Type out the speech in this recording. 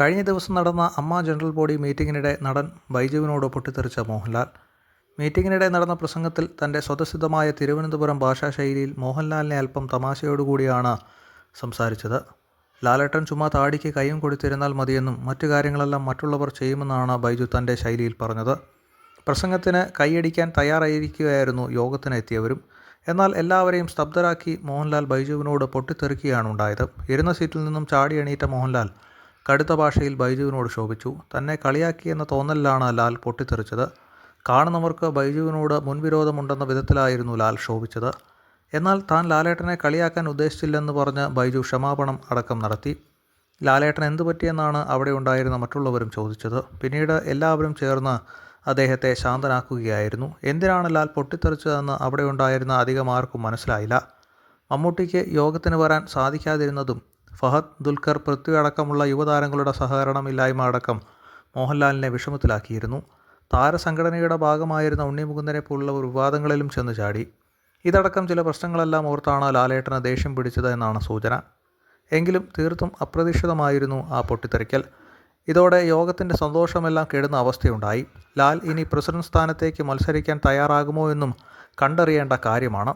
കഴിഞ്ഞ ദിവസം നടന്ന അമ്മ ജനറൽ ബോഡി മീറ്റിംഗിനിടെ നടൻ ബൈജുവിനോട് പൊട്ടിത്തെറിച്ച മോഹൻലാൽ. മീറ്റിംഗിനിടെ നടന്ന പ്രസംഗത്തിൽ തന്റെ സ്വതസിദ്ധമായ തിരുവനന്തപുരം ഭാഷാശൈലിയിൽ മോഹൻലാലിനെ അല്പം തമാശയോടുകൂടിയാണ് സംസാരിച്ചത്. ലാലേട്ടൻ ചുമ്മാ താടിക്ക് കൈയും കൊടുത്തിരുന്നാൽ മതിയെന്നും മറ്റു കാര്യങ്ങളെല്ലാം മറ്റുള്ളവർ ചെയ്യുമെന്നാണ് ബൈജു തന്റെ ശൈലിയിൽ പറഞ്ഞത്. പ്രസംഗത്തിന് കൈയടിക്കാൻ തയ്യാറായിരിക്കുകയായിരുന്നു യോഗത്തിനെത്തിയവരും. എന്നാൽ എല്ലാവരെയും സ്തബ്ധരാക്കി മോഹൻലാൽ ബൈജുവിനോട് പൊട്ടിത്തെറിക്കുകയാണ് ഉണ്ടായത്. ഇരുന്ന സീറ്റിൽ നിന്നും ചാടി എണീറ്റ മോഹൻലാൽ കടുത്ത ഭാഷയിൽ ബൈജുവിനോട് ശോഭിച്ചു. തന്നെ കളിയാക്കിയെന്ന തോന്നലിലാണ് ലാൽ പൊട്ടിത്തെറിച്ചത്. കാണുന്നവർക്ക് ബൈജുവിനോട് മുൻവിരോധമുണ്ടെന്ന വിധത്തിലായിരുന്നു ലാൽ ശോഭിച്ചത്. എന്നാൽ താൻ ലാലേട്ടനെ കളിയാക്കാൻ ഉദ്ദേശിച്ചില്ലെന്ന് പറഞ്ഞ് ബൈജു ക്ഷമാപണം അടക്കം നടത്തി. ലാലേട്ടൻ എന്തു പറ്റിയെന്നാണ് അവിടെ ഉണ്ടായിരുന്ന മറ്റുള്ളവരും ചോദിച്ചത്. പിന്നീട് എല്ലാവരും ചേർന്ന് അദ്ദേഹത്തെ ശാന്തനാക്കുകയായിരുന്നു. എന്തിനാണ് ലാൽ പൊട്ടിത്തെറിച്ചതെന്ന് അവിടെ ഉണ്ടായിരുന്ന അധികം ആർക്കും മനസ്സിലായില്ല. മമ്മൂട്ടിക്ക് യോഗത്തിന് വരാൻ സാധിക്കാതിരുന്നതും ഫഹദ് ദുൽഖർ പൃഥ്വി അടക്കമുള്ള യുവതാരങ്ങളുടെ സഹകരണമില്ലായ്മ അടക്കം മോഹൻലാലിനെ വിഷമത്തിലാക്കിയിരുന്നു. താരസംഘടനയുടെ ഭാഗമായിരുന്ന ഉണ്ണിമുകുന്ദനെ പോലുള്ളവർ വിവാദങ്ങളിലും ചെന്ന് ചാടി. ഇതടക്കം ചില പ്രശ്നങ്ങളെല്ലാം ഓർത്താണ് ലാലേട്ടന് ദേഷ്യം പിടിച്ചത് എന്നാണ് സൂചന. എങ്കിലും തീർത്തും അപ്രതീക്ഷിതമായിരുന്നു ആ പൊട്ടിത്തെറിക്കൽ. ഇതോടെ യോഗത്തിന്റെ സന്തോഷമെല്ലാം കെടുന്ന അവസ്ഥയുണ്ടായി. ലാൽ ഇനി പ്രസിഡന്റ് സ്ഥാനത്തേക്ക് മത്സരിക്കാൻ തയ്യാറാകുമോ എന്നും കണ്ടറിയേണ്ട കാര്യമാണ്.